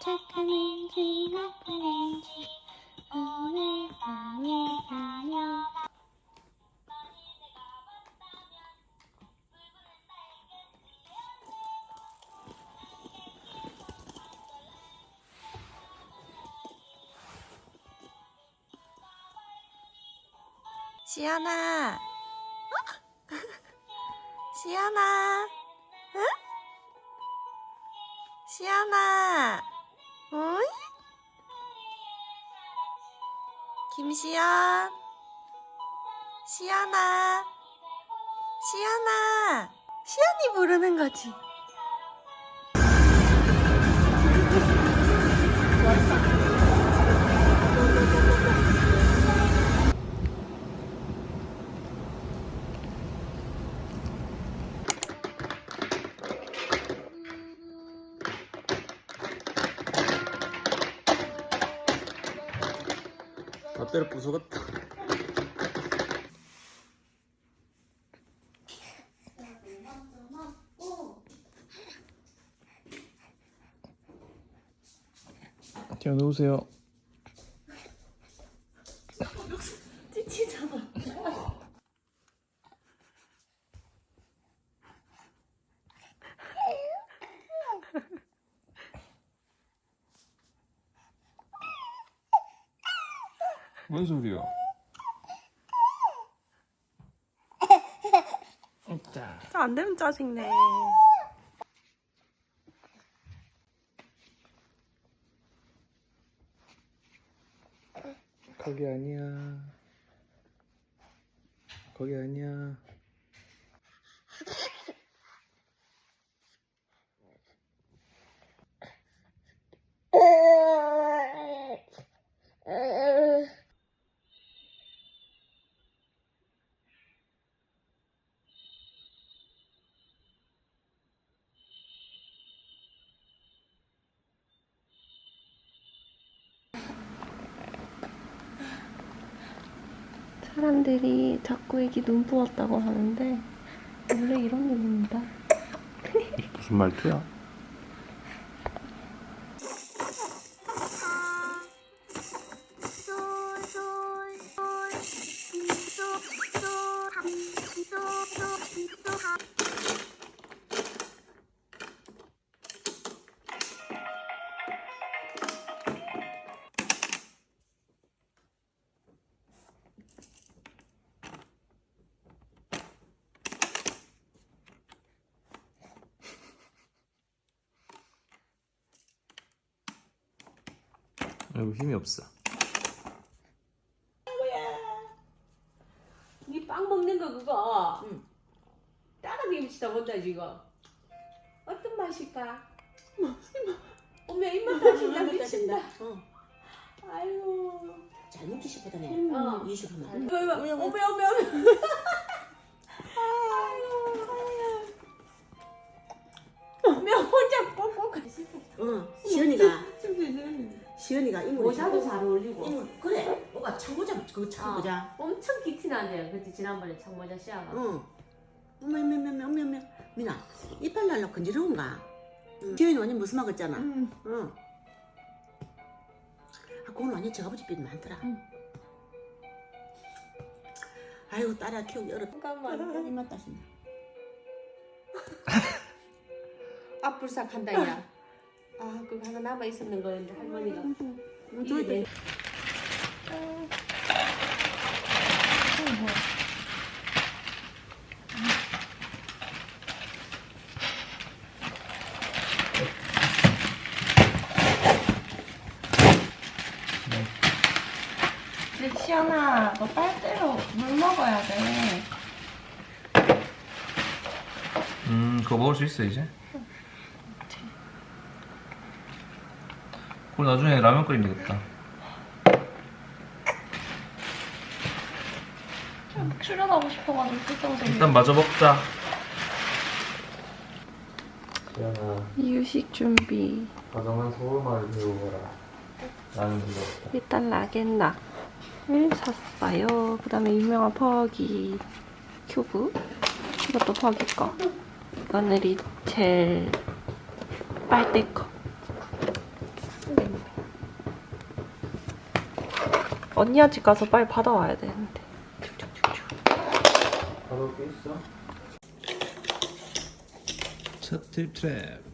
착한 앤지 나쁜 앤지 오늘 가며 시연아. 시연아. 김시연. 시연아. 시연아. 시연이 부르는 거지. 때려. 자, 누우세요. 뭔 소리야? 자, 안 되면 짜증내. 거기 아니야. 거기 아니야. 사람들이 자꾸 애기 눈 부었다고 하는데 원래 이런 눈입니다. 무슨 말투야? 아이고 힘이 없어. 니빵 먹는 거 그거 따라다니면 치다 본다 지금 어떤 맛일까? 어머 입맛 다신다 미친다 어. 아유 잘 먹기 싶거든. 어. 이식하면. 어머 어머 어머 어머 어머 시연이가 이모 모자도 잘 어울리고 이모 그래. 뭐가 창모자 그거 창모자. 엄청 기티나네요 그때 지난번에 청모자 씨앗가 어. 어머 어머 어머 어머 어머 미나 이빨 날라 건지러운가? 응. 시연이 완전 무슨 먹었잖아. 응. 응. 아, 그건 완전 제가 아버지 빚 많더라. 아이고 딸아 키우기 어렵다. 잠깐만 입맛 따신다. 앞불삭 한다 야 아 그거 하나 남아 있었는 거였는데 할머니가 응, 이게 내 근데 시연아, 너 빨대로 물 먹어야 돼. 음, 그거 먹을 수 있어 이제? 그럼 나중에 라면 끓이면 되겠다. 좀 출연하고 싶어가지고 걱정되네. 일단 마저 먹자. 이유식 준비. 가정한 서울말을 배우거라. 나는 불렀다. 일단 라겐락을 샀어요. 그 다음에 유명한 퍼기 큐브. 이것도 퍼기 거. 이거는 리첼 빨대 거. 언니야 집 가서 빨리 받아와야 되는데. 바로 깨 있어? 셔틀 트랩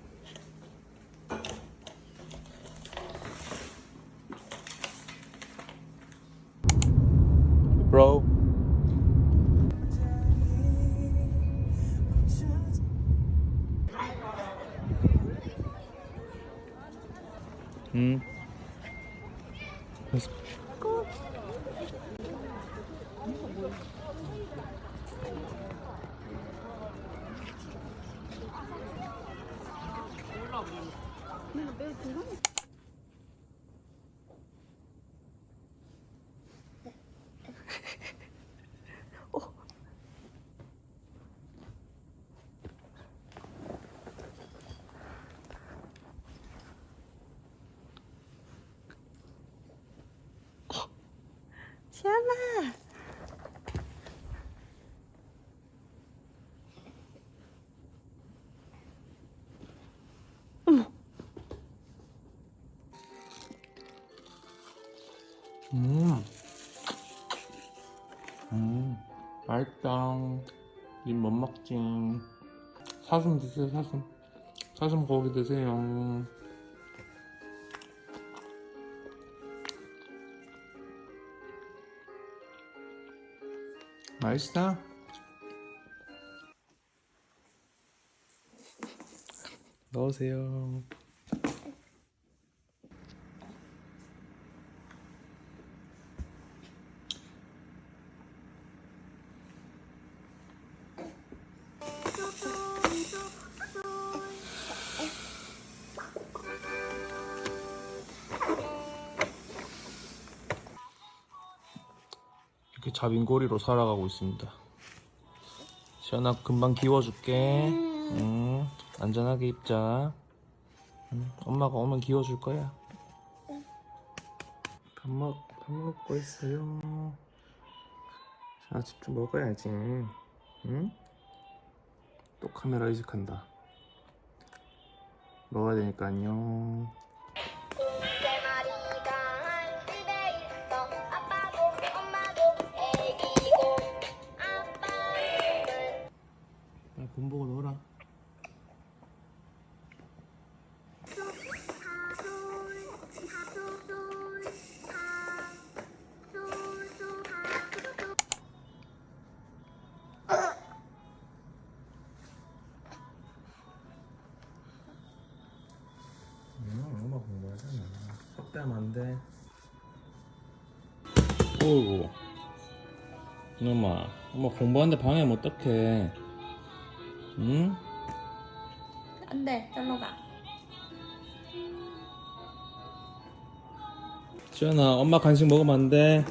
시연아. 음. 음. 맛있다. 님못 먹지? 사슴 드세요, 사슴. 사슴 고기 드세요. 맛있어? 넣으세요. 자빈고리로 살아가고 있습니다. 시연아 금방 기워줄게. 응. 안전하게 입자. 응. 엄마가 오면 기워줄 거야. 밥 먹, 밥 먹고 있어요. 자, 집중 먹어야지. 응? 또 카메라 의식한다. 먹어야 되니까 안녕. 보고 놀아. 음, 엄마 공부하잖아. 속담 안 돼. 오이고. 엄마, 엄마 공부하는데 방해하면 어떡해. 응? 안 돼, 절로 가. 지연아, 엄마 간식 먹으면 안 돼.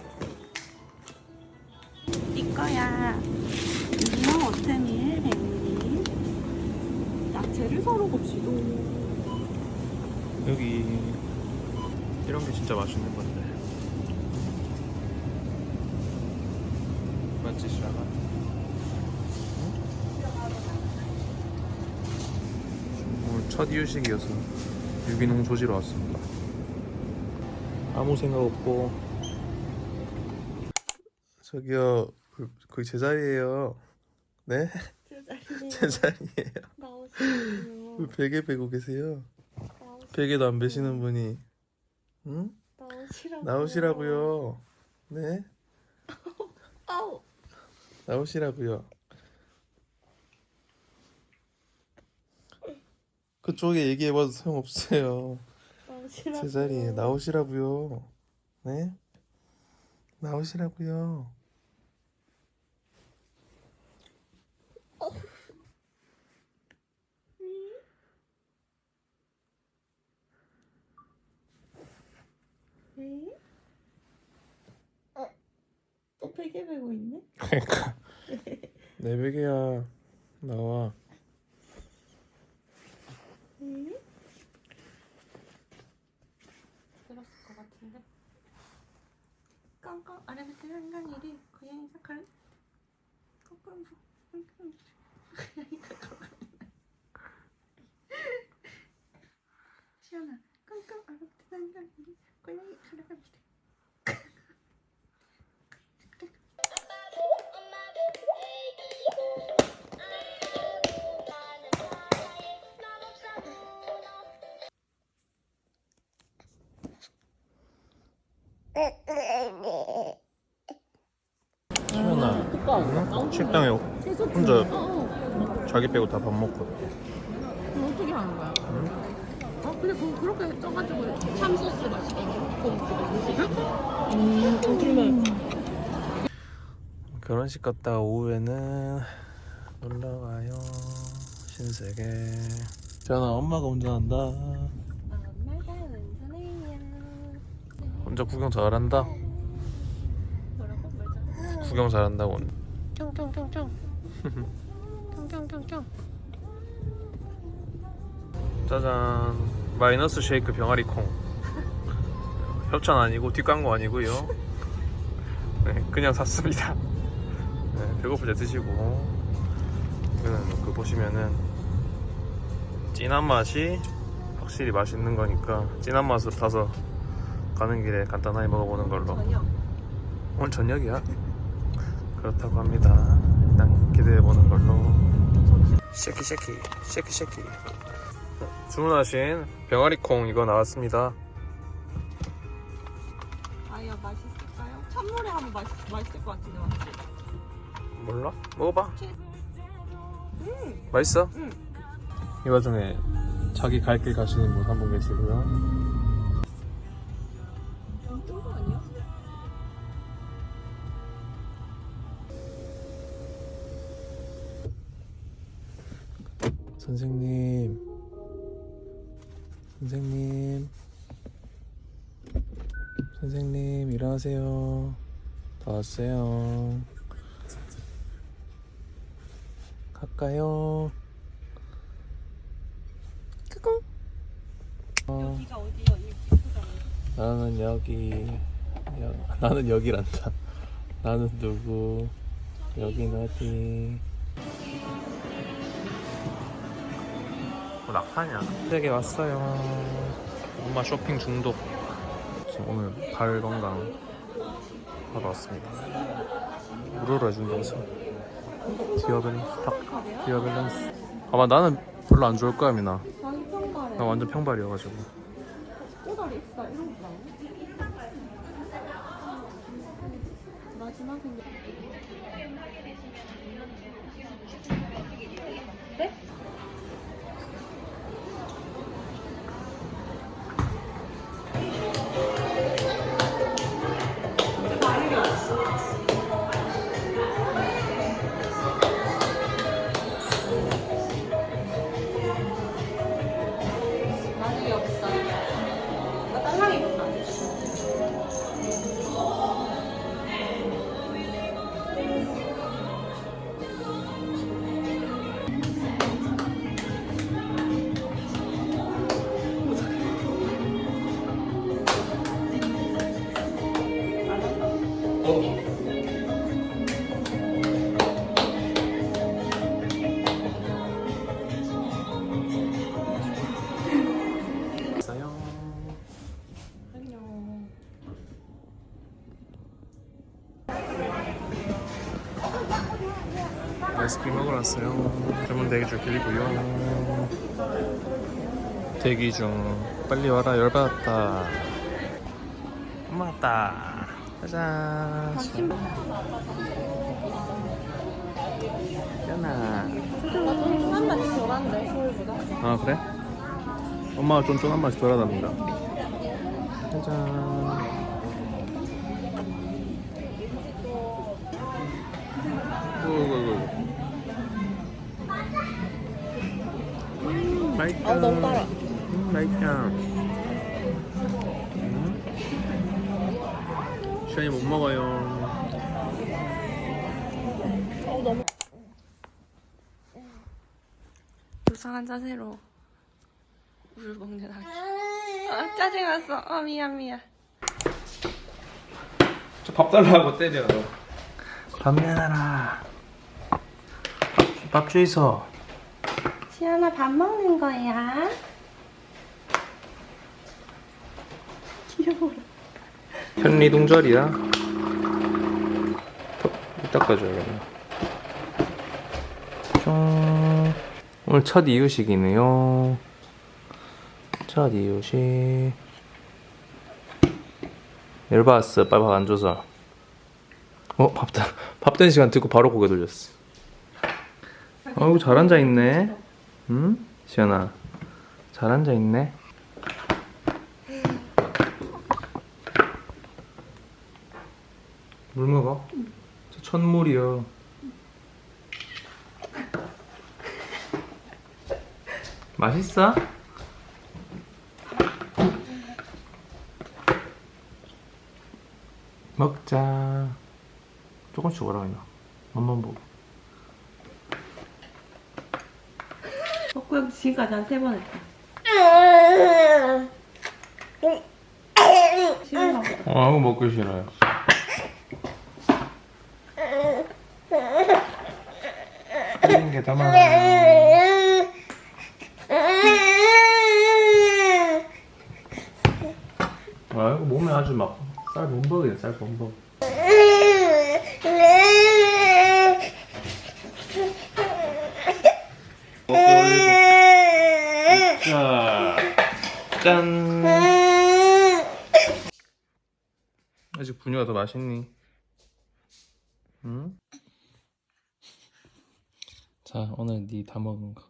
네 거야. 이거 어템이 해, 뱅이. 야채를 사러 갑시다. 여기 이런 게 진짜 맛있는 건데. 맞지, 시아가? 오늘 첫 이유식이어서 유기농 조지러 왔습니다. 아무 생각 없고. 저기요, 그, 그 제자리에요. 네? 제 자리에요. 나오시라고요. 왜 베개 베고 계세요? 나오시, 베개도 안 베시는 분이. 응? 나오시라고요. 나오시라고요. 네? 아우. 나오시라고요. 그쪽에 얘기해봐도 소용없어요. 제 자리에 나오시라고요. 네? 나오시라고요. 네? 어? 또 베개 베고 있네? 그러니까 내 베개야. 나와. 네? 들었을 것 같은데. 깡깡 아래부터 한강일이 고양이가 갈 깡깡 깡깡 고양이가 깡깡 시연아 깡깡 아래부터 한강일이 고양이 가려갑니다. 자기 빼고 다 밥 먹고. 그럼 어떻게 하는 거야? 어, 근데 그, 그렇게 쪄가지고 참 소스 맛있게 음, 그러면. 결혼식 갔다 오후에는 놀러 가요. 신세계. 전화 엄마가 운전한다. 엄마가 운전해요 혼자 구경 잘한다. 뭐라고? 구경 잘한다고. 쫑쫑쫑쫑 쫑쫑쫑쫑 짜잔. 마이너스 쉐이크 병아리 콩. 협찬 아니고 뒷광고 아니고요. 네 그냥 샀습니다. 네, 배고플 때 드시고. 이거는 그 보시면은 진한 맛이 확실히 맛있는 거니까 진한 맛으로 타서 가는 길에 간단하게 먹어보는 걸로. 오늘 저녁이야. 그렇다고 합니다. 일단 기대해보는 걸로 쉐키 쉐키 쉐키 쉐키 주문하신 병아리콩 이거 나왔습니다. 아야 맛있을까요? 찬물에 하면 맛있, 맛있을 것 같은데 맞지? 몰라? 먹어봐. 맛있어? 응. 이 와중에 자기 갈 길 가시는 분 한 분 계시고요. 선생님, 선생님, 선생님 일어나세요. 다 왔어요. 갈까요? 끄꿍. 어. 여기가? 이 기프가 나는 여기 여, 나는 여기란다 나는 누구 여긴 어디 뭐 낙타냐? 세계 왔어요. 엄마 쇼핑 중독. 지금 오늘 발 건강 하러 왔습니다. 무료로 해준다면서 디어밸 탁 디어밸런스. 아마 나는 별로 안 좋을 거야 미나. 나 완전 평발이어가지고. 꼬다리 있어. 이런 거 나오네 마지막에 마 아이스크림 먹으러 왔어요. 주문 대기 줄 길이고요. 대기 중. 빨리 와라 열받았다. 엄마 왔다. 짜잔. 연아. 한 마디 덜한데 서울보다 아 그래? 엄마가 쫀쫀한 맛이 덜하답니다. 짜잔. 어이구, 어이구. 맛있다. 아 너무 달아 음, 맛있다. 음. 시안이 못 먹어요. 불쌍한 자세로 물을 먹는 아기 아 짜증 났어 아 미안 미안 저 밥 달라고 때려. 밥 내놔라. 밥, 밥 주이소. 시연아 밥 먹는 거야? 귀여워라 현리 동절이야. 닦아줘야겠네. 뿅. 오늘 첫 이유식이네요. 첫 이유식. 열받았어. 빨리 밥안 줘서. 어, 밥 다 밥된 시간 듣고 바로 고개 돌렸어. 아우 잘 앉아 있네. 응? 시연아, 잘 앉아 있네. 물 먹어? 저 천물이요. 맛있어? 먹자. 조금씩 오라 이나. 맛만 보고. 지금까지 한 세 번 했다. 싫은가 보다. 어, 아무 먹기 싫어요. 튀긴 게더 많아요. 아, 이거 몸에 아주 막 쌀 범벅이네, 쌀 범벅. 자, 짠. 아직 분유가 더 맛있니? 응? 자, 오늘 니다 먹은 거.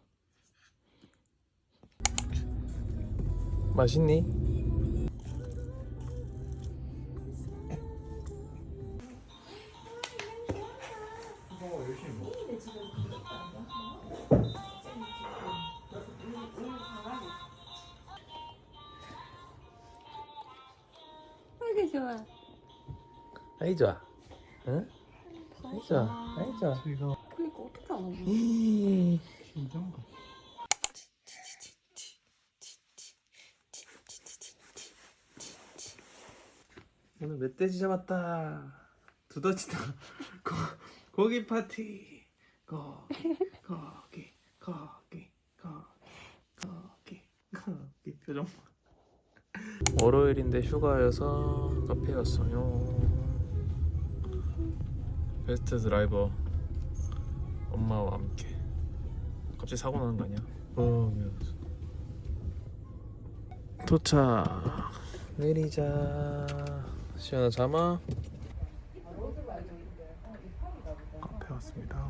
맛있니? 좋아. 아이 좋아. 응? 아이 좋아. 아이 좋아. 그러니까 어떻게 안 오냐? 오늘 멧돼지 잡았다. 두더지다. 고, 고기 파티. 고기, 고기, 고기, 고기, 고기, 고기. 표정. 봐. 월요일인데 휴가여서 카페 왔어요. 베스트 드라이버 엄마와 함께. 갑자기 사고 나는 거 아니야? 어, 미안해. 도착. 내리자. 시연아 잠아. 카페 왔습니다.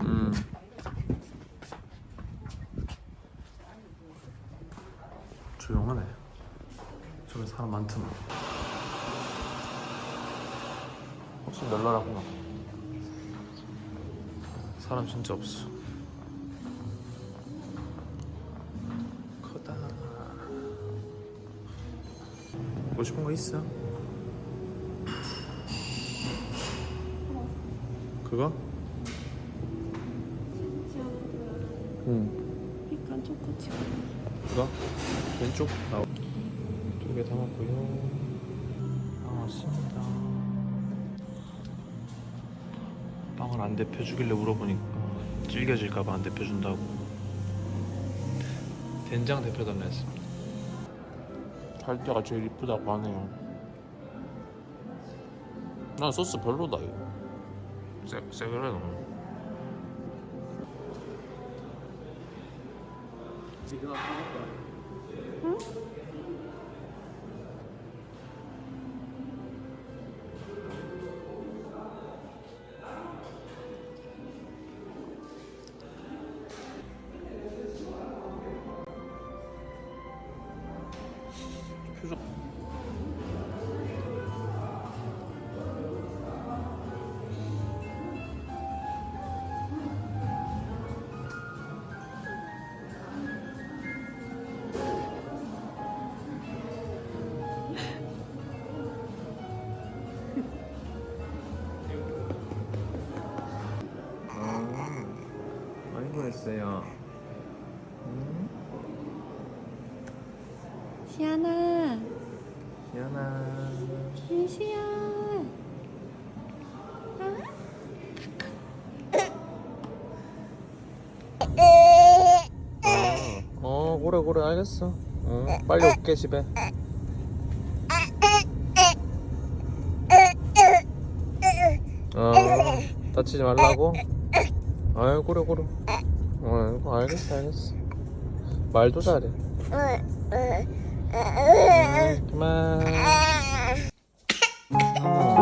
음. 조용하네. 저기 사람 많더만. 혹시 널널하구나. 사람 진짜 없어. 크다. 먹고 싶은 거 있어? 그거? 응. 약간 초코칩. 그거? 왼쪽 나오. 두개 담았고요. 나왔습니다. 빵을 안 데펴주길래 물어보니까 질겨질까봐 안 데펴준다고. 된장 데펴달라 했습니다. 할 때가 제일 이쁘다고 하네요. 난 소스 별로다 이거. 쎄, 쎄 그래 너무. 표정. 많이 보냈어요. 시아나, 시연아. 민시야. 어, 그래 그래 알겠어. 어, 빨리 올게 집에. 어, 다치지 말라고. 아유 그래 그래. 어, 알겠어, 알겠어. 말도 잘해. 음, 그만. 음.